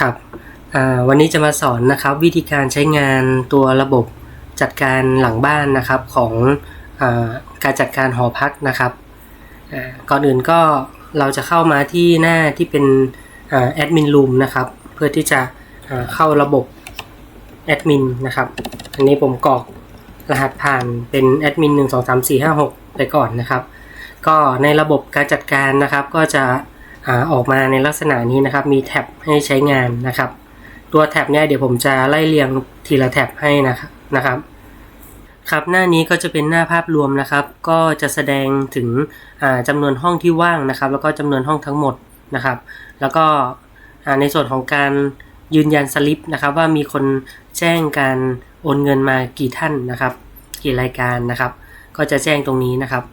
ครับวันนี้จะมาสอนนะครับวิธีการใช้งานตัวระบบจัดการหลังบ้านนะครับของอการจัดการหอพักนะครับก่อนอื่นก็เราจะเข้ามาที่หน้าที่เป็นแอดมินรูมนะครับเพื่อที่จะเข้าระบบแอดมินนะครับอันนี้ผมกรอกรหัสผ่านเป็นแอดมินหนึ่งสองสามสี่ห้าหกไปก่อนนะครับ ก็ในระบบการจัดการนะครับก็จะ ออกมาในลักษณะนี้นะครับ มีแท็บให้ใช้งานนะครับ ตัวแท็บเนี่ยเดี๋ยวผมจะไล่เรียงทีละแท็บให้นะครับนะครับครับหน้านี้ก็จะเป็นหน้าภาพรวมนะครับ ก็จะแสดงถึงอ่าจำนวนห้องที่ว่างนะครับ แล้วก็จำนวนห้องทั้งหมดนะครับ แล้วก็ในส่วนของการยืนยันสลิปนะครับ ว่ามีคนแจ้งการโอนเงินมากี่ท่านนะครับ กี่รายการนะครับ ก็จะแจ้งตรงนี้นะครับ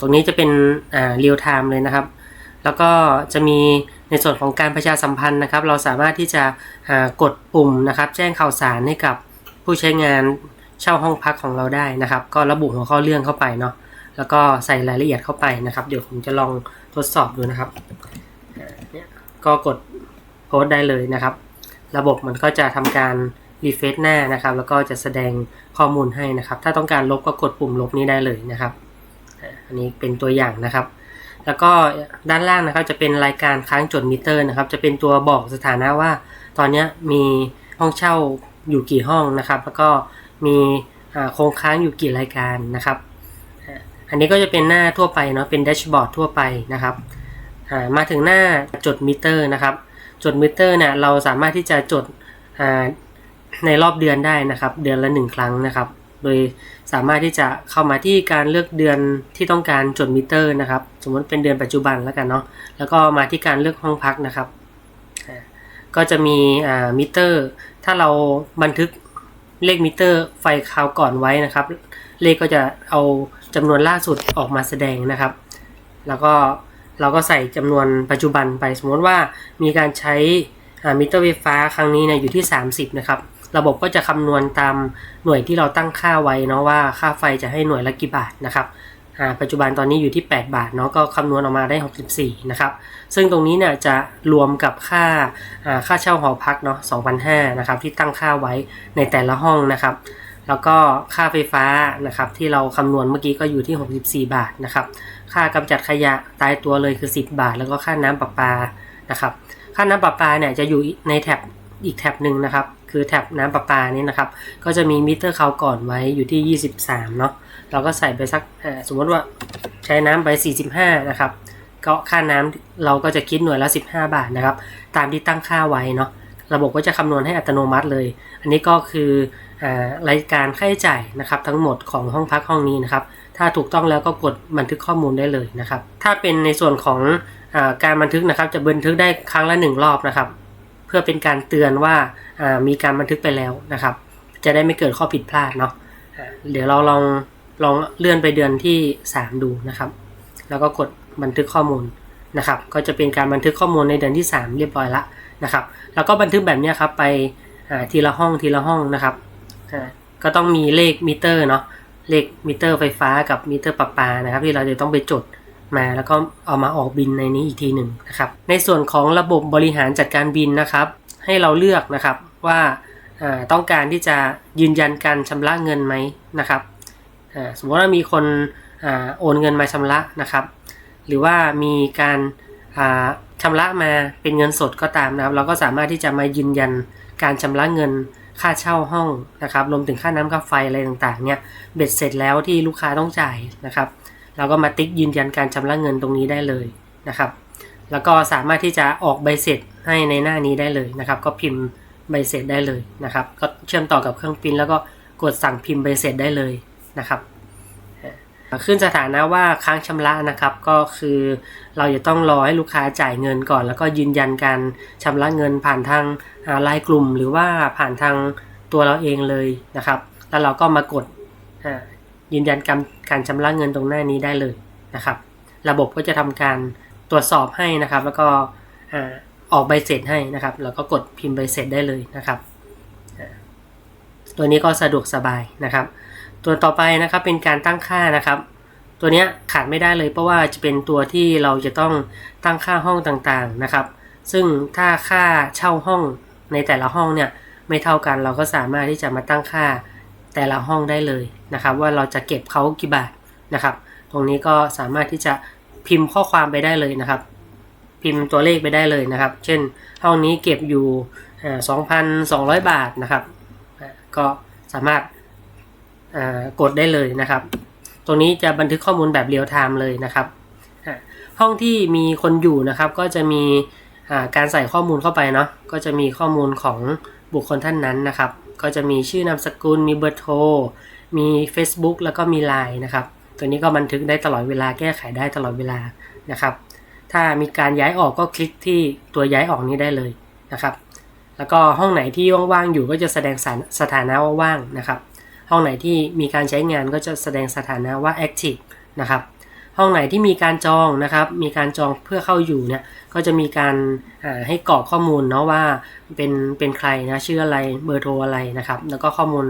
ตรงนี้จะเป็นเรียลไทม์เลยนะครับ แล้วก็จะมีในส่วนของการประชาสัมพันธ์นะครับ เราสามารถที่จะกดปุ่มนะครับ แจ้งข่าวสารให้กับผู้ใช้งานเช่าห้องพักของเราได้นะครับ ก็ระบุหัวข้อเรื่องเข้าไปเนาะแล้วก็ใส่รายละเอียดเข้าไปนะครับ เดี๋ยวผมจะลองทดสอบดูนะครับก็กดโพสต์ได้เลยนะครับ ระบบมันก็จะทำการรีเฟซหน้านะครับ แล้วก็จะแสดงข้อมูลให้นะครับ ถ้าต้องการลบก็กดปุ่มลบนี้ได้เลยนะครับ อันนี้เป็นตัวอย่างนะครับ แล้วก็ด้านล่างนะครับจะเป็นรายการค้างจดมิเตอร์นะครับ จะเป็นตัวบอกสถานะว่า ตอนนี้มีห้องเช่าอยู่กี่ห้องนะครับ แล้วก็มีโครงค้างอยู่กี่รายการนะครับ อันนี้ก็จะเป็นหน้าทั่วไปเนาะเป็นแดชบอร์ดทั่วไปนะครับมาถึงหน้าจดมิเตอร์นะครับ จดมิเตอร์เนี่ยเราสามารถที่จะจดในรอบเดือนได้นะครับ เดือนละหนึ่งครั้งนะครับ โดยสามารถที่จะเข้ามาที่การเลือกเดือนที่ต้องการจดมิเตอร์นะครับ สมมติเป็นเดือนปัจจุบันแล้วกันเนาะ แล้วก็มาที่การเลือกห้องพักนะครับ ก็จะมีมิเตอร์ ถ้าเราบันทึกเลขมิเตอร์ไฟคราวก่อนไว้นะครับ เลขก็จะเอาจำนวนล่าสุดออกมาแสดงนะครับ แล้วก็เราก็ใส่จำนวนปัจจุบันไป สมมติว่ามีการใช้มิเตอร์ไฟฟ้าครั้งนี้นี่ยอยู่ที่ 30 นะครับ ระบบก็จะคำนวณตามหน่วยที่เราตั้งค่าไว้เนาะว่าค่าไฟจะให้หน่วยละกี่บาทนะครับปัจจุบันตอนนี้อยู่ที่ 8 บาทเนาะก็คำนวณออกมาได้ 64 นะครับ ซึ่งตรงนี้เนี่ยจะรวมกับค่าอ่าค่าเช่าหอพักเนาะ2,500นะครับที่ตั้งค่าไว้ในแต่ละห้องนะครับ แล้วก็ค่าไฟฟ้านะครับที่เราคำนวณเมื่อกี้ก็อยู่ที่ 64 บาทนะครับ ค่ากำจัดขยะตายตัวเลยคือ 10 บาท แล้วก็ค่าน้ำประปานะครับ ค่าน้ำประปาเนี่ยจะอยู่ในแท็บ อีกแท็บหนึ่งนะครับ คือแท็บน้ำประปานี่นะครับ ก็จะมีมิเตอร์เขาก่อนไว้อยู่ที่ 23 เนาะเราก็ใส่ไปสักสมมติว่าใช้น้ำไป 45 นะครับ ก็ค่าน้ำเราก็จะคิดหน่วยละ 15 บาทนะครับ ตามที่ตั้งค่าไว้เนาะระบบก็จะคำนวณให้อัตโนมัติเลย อันนี้ก็คืออรายการค่าใช้จ่ายนะครับทั้งหมดของห้องพักห้องนี้นะครับ ถ้าถูกต้องแล้วก็กดบันทึกข้อมูลได้เลยนะครับ ถ้าเป็นในส่วนของอการบันทึกนะครับ จะบันทึกได้ครั้งละหนึ่งรอบนะครับ พื่อเป็นการเตือนว่าามีการบันทึกไปแล้วนะครับ จะได้ไม่เกิดข้อผิดพลาดเนาะเดี๋ยวเราลองลองเลื่อนไปเดือนที่ 3 ดูนะครับ แล้วก็กดบันทึกข้อมูลนะครับ ก็จะเป็นการบันทึกข้อมูลในเดือนที่ 3 เรียบร้อยละนะครับ แล้วก็บันทึกแบบนี้ครับไปทีละห้องทีละห้องนะครับก็ต้องมีเลขมิเตอร์เนาะเลขมิเตอร์ไฟฟ้ากับมิเตอร์ประปานะครับ ที่เราจะต้องไปจด มาแล้วก็เอามาออกบินในนี้อีกทีหนึ่งนะครับ ในส่วนของระบบบริหารจัดการบินนะครับ ให้เราเลือกนะครับว่าต้องการที่จะยืนยันการชำระเงินไหมนะครับสมมติว่ามีคนอโอนเงินมาชำระนะครับ หรือว่ามีการอ่าชำระมาเป็นเงินสดก็ตามนะครับ เราก็สามารถที่จะมายืนยันการชำระเงินค่าเช่าห้องนะครับรวมถึงค่าน้ำค่าไฟอะไรต่างๆเนี่ยเบ็ดเสร็จแล้วที่ลูกค้าต้องจ่ายนะครับ เราก็มาติ๊กยืนยันการชำระเงินตรงนี้ได้เลยนะครับ แล้วก็สามารถที่จะออกใบเสร็จให้ในหน้านี้ได้เลยนะครับ ก็พิมพ์ใบเสร็จได้เลยนะครับ ก็เชื่อมต่อกับเครื่องพิมพ์แล้วก็กดสั่งพิมพ์ใบเสร็จได้เลยนะครับขึ้นสถานะว่าค้างชำระนะครับก็คือเราจะต้องรอให้ลูกค้าจ่ายเงินก่อน แล้วก็ยืนยันการชำระเงินผ่านทางอ่าไลน์กลุ่ม หรือว่าผ่านทางตัวเราเองเลยนะครับ แล้วเราก็มากด ยืนยันการการชำระเงินตรงหน้านี้ได้เลยนะครับ ระบบก็จะทำการตรวจสอบให้นะครับ แล้วก็ออกใบเสร็จให้นะครับ แล้วก็กดพิมพ์ใบเสร็จได้เลยนะครับ ตัวนี้ก็สะดวกสบายนะครับ ตัวต่อไปนะครับเป็นการตั้งค่านะครับ ตัวนี้ขาดไม่ได้เลยเพราะว่าจะเป็นตัวที่เราจะต้องตั้งค่าห้องต่างๆนะครับ ซึ่งถ้าค่าเช่าห้องในแต่ละห้องเนี่ยไม่เท่ากันเราก็สามารถที่จะมาตั้งค่า แต่ละห้องได้เลยนะครับ ว่าเราจะเก็บเขากี่บาทนะครับ ตรงนี้ก็สามารถที่จะพิมพ์ข้อความไปได้เลยนะครับ พิมพ์ตัวเลขไปได้เลยนะครับ เช่น ห้องนี้เก็บอยู่สองพันสองร้อยบาทนะครับ ก็สามารถกดได้เลยนะครับ ตรงนี้จะบันทึกข้อมูลแบบเรียลไทม์เลยนะครับ ห้องที่มีคนอยู่นะครับก็จะมีการใส่ข้อมูลเข้าไปเนาะ ก็จะมีข้อมูลของบุคคลท่านนั้นนะครับ ก็จะมีชื่อนามสกุล มีเบอร์โทร มี Facebook แล้วก็มี Line นะครับ ตัวนี้ก็บันทึกได้ตลอดเวลา แก้ไขได้ตลอดเวลานะครับ ถ้ามีการย้ายออกก็คลิกที่ตัวย้ายออกนี้ได้เลยนะครับ แล้วก็ห้องไหนที่ว่างๆอยู่ก็จะแสดงสถานะสถานะว่าว่างนะครับ ห้องไหนที่มีการใช้งานก็จะแสดงสถานะว่า active นะครับ ห้องไหนที่มีการจองนะครับ มีการจองเพื่อเข้าอยู่เนี่ย ก็จะมีการให้กรอกข้อมูลเนาะว่าเป็นเป็นใครนะชื่ออะไรเบอร์โทรอะไรนะครับ แล้วก็ข้อมูล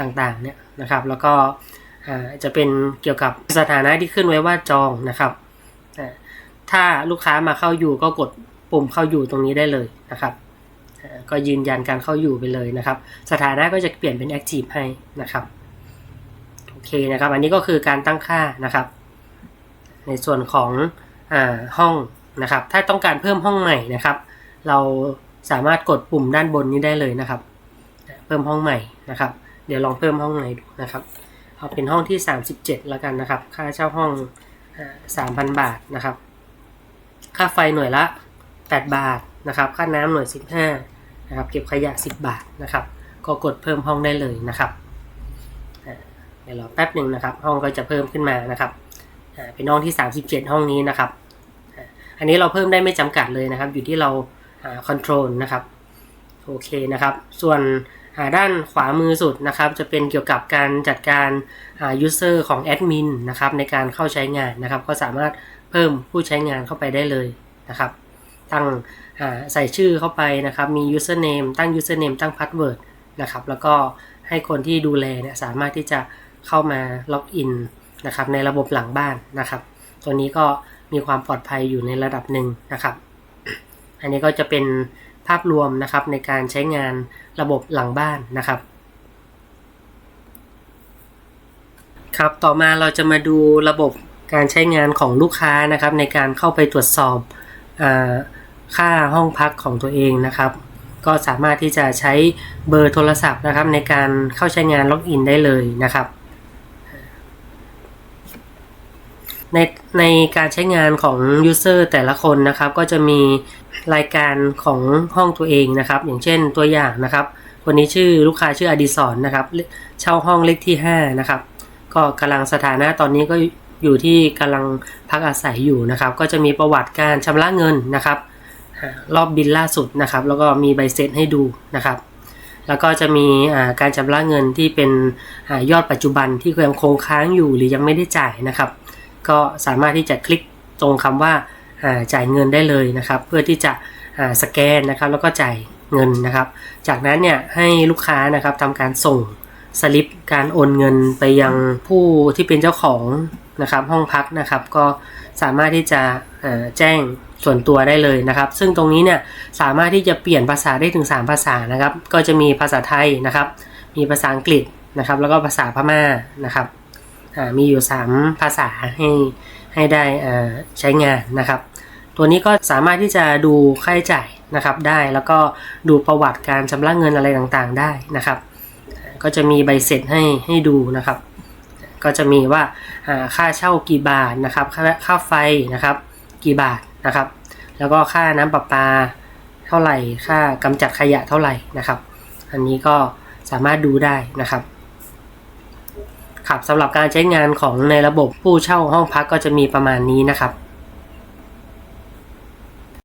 ต่างๆเนี่ยนะครับ แล้วก็จะเป็นเกี่ยวกับสถานะที่ขึ้นไว้ว่าจองนะครับ ถ้าลูกค้ามาเข้าอยู่ก็กดปุ่มเข้าอยู่ตรงนี้ได้เลยนะครับ ก็ยืนยันการเข้าอยู่ไปเลยนะครับ สถานะก็จะเปลี่ยนเป็น active ให้นะครับ โอเคนะครับ อันนี้ก็คือการตั้งค่านะครับ ในส่วนของอห้องนะครับ ถ้าต้องการเพิ่มห้องใหม่นะครับ เราสามารถกดปุ่มด้านบนนี้ได้เลยนะครับ เพิ่มห้องใหม่นะครับ เดี๋ยวลองเพิ่มห้องใหม่ดูนะครับเอาเป็นห้องที่ 37 แล้วกันนะครับ ค่าเช่าห้องสามพันบาทนะครับ ค่าไฟหน่วยละ 8 บาทนะครับ ค่าน้ำหน่วย 15นะครับ เก็บขยะ 10 บาทนะครับ ก็กดเพิ่มห้องได้เลยนะครับเดี๋ยวรอแป๊บหนึ่งนะครับ ห้องก็จะเพิ่มขึ้นมานะครับ เป็นห้องที่ 37 ห้องนี้นะครับ อันนี้เราเพิ่มได้ไม่จำกัดเลยนะครับ อยู่ที่เราคอนโทรลนะครับโอเคนะครับ ส่วนด้านขวามือสุดนะครับ จะเป็นเกี่ยวกับการจัดการอ่า user ของแอดมินนะครับในการเข้าใช้งานนะครับ ก็สามารถเพิ่มผู้ใช้งานเข้าไปได้เลยนะครับ ตั้งอ่าใส่ชื่อเข้าไปนะครับ มี username ตั้ง username ตั้ง password นะครับ แล้วก็ให้คนที่ดูแลเนี่ยสามารถที่จะเข้ามาล็อกอิน นะครับในระบบหลังบ้านนะครับ ตัวนี้ก็มีความปลอดภัยอยู่ในระดับหนึ่งนะครับ อันนี้ก็จะเป็นภาพรวมนะครับในการใช้งานระบบหลังบ้านนะครับ ครับต่อมาเราจะมาดูระบบการใช้งานของลูกค้านะครับ ในการเข้าไปตรวจสอบอาค่าห้องพักของตัวเองนะครับ ก็สามารถที่จะใช้เบอร์โทรศัพท์นะครับ ในการเข้าใช้งานล็อกอินได้เลยนะครับ ในการใช้งานของ User แต่ละคนนะครับ ก็จะมีรายการของห้องตัวเองนะครับ อย่างเช่นตัวอย่างนะครับคนนี้ชื่อลูกค้าชื่ออดิศรนนะครับเช่าห้องเลขที่5นะครับก็กำลังสถานะตอนนี้ก็อยู่ที่กำลังพักอาศัยอยู่นะครับ ก็จะมีประวัติการชำระเงินนะครับ รอบบินล่าสุดนะครับ แล้วก็มีใบเสร็จให้ดูนะครับ แล้วก็จะมีการชำระเงินที่เป็นอยอดปัจจุบันที่ยังคงค้างอยู่หรือยังไม่ได้จ่ายนะครับ ก็สามารถที่จะคลิกตรงคำว่าอ่าจ่ายเงินได้เลยนะครับ เพื่อที่จะสแกนนะครับแล้วก็จ่ายเงินนะครับ จากนั้นเนี่ยให้ลูกค้านะครับทำการส่งสลิปการโอนเงินไปยังผู้ที่เป็นเจ้าของนะครับห้องพักนะครับ ก็สามารถที่จะแจ้งส่วนตัวได้เลยนะครับ ซึ่งตรงนี้เนี่ยสามารถที่จะเปลี่ยนภาษาได้ถึง 3 ภาษานะครับ ก็จะมีภาษาไทยนะครับ มีภาษาอังกฤษนะครับ แล้วก็ภาษาพม่านะครับ มีอยู่ 3 ภาษาให้ให้ได้ใช้งานนะครับ ตัวนี้ก็สามารถที่จะดูค่าใช้จ่ายนะครับได้แล้วก็ดูประวัติการชำระเงินอะไรต่างๆได้นะครับ ก็จะมีใบเสร็จให้ให้ดูนะครับ ก็จะมีว่าอ่าค่าเช่ากี่บาทนะครับค่าค่าไฟนะครับกี่บาทนะครับ แล้วก็ค่าน้ำประปาเท่าไหร่ค่ากำจัดขยะเท่าไหร่นะครับ อันนี้ก็สามารถดูได้นะครับ ครับสำหรับการใช้งานของในระบบผู้เช่าห้องพักก็จะมีประมาณนี้นะครับ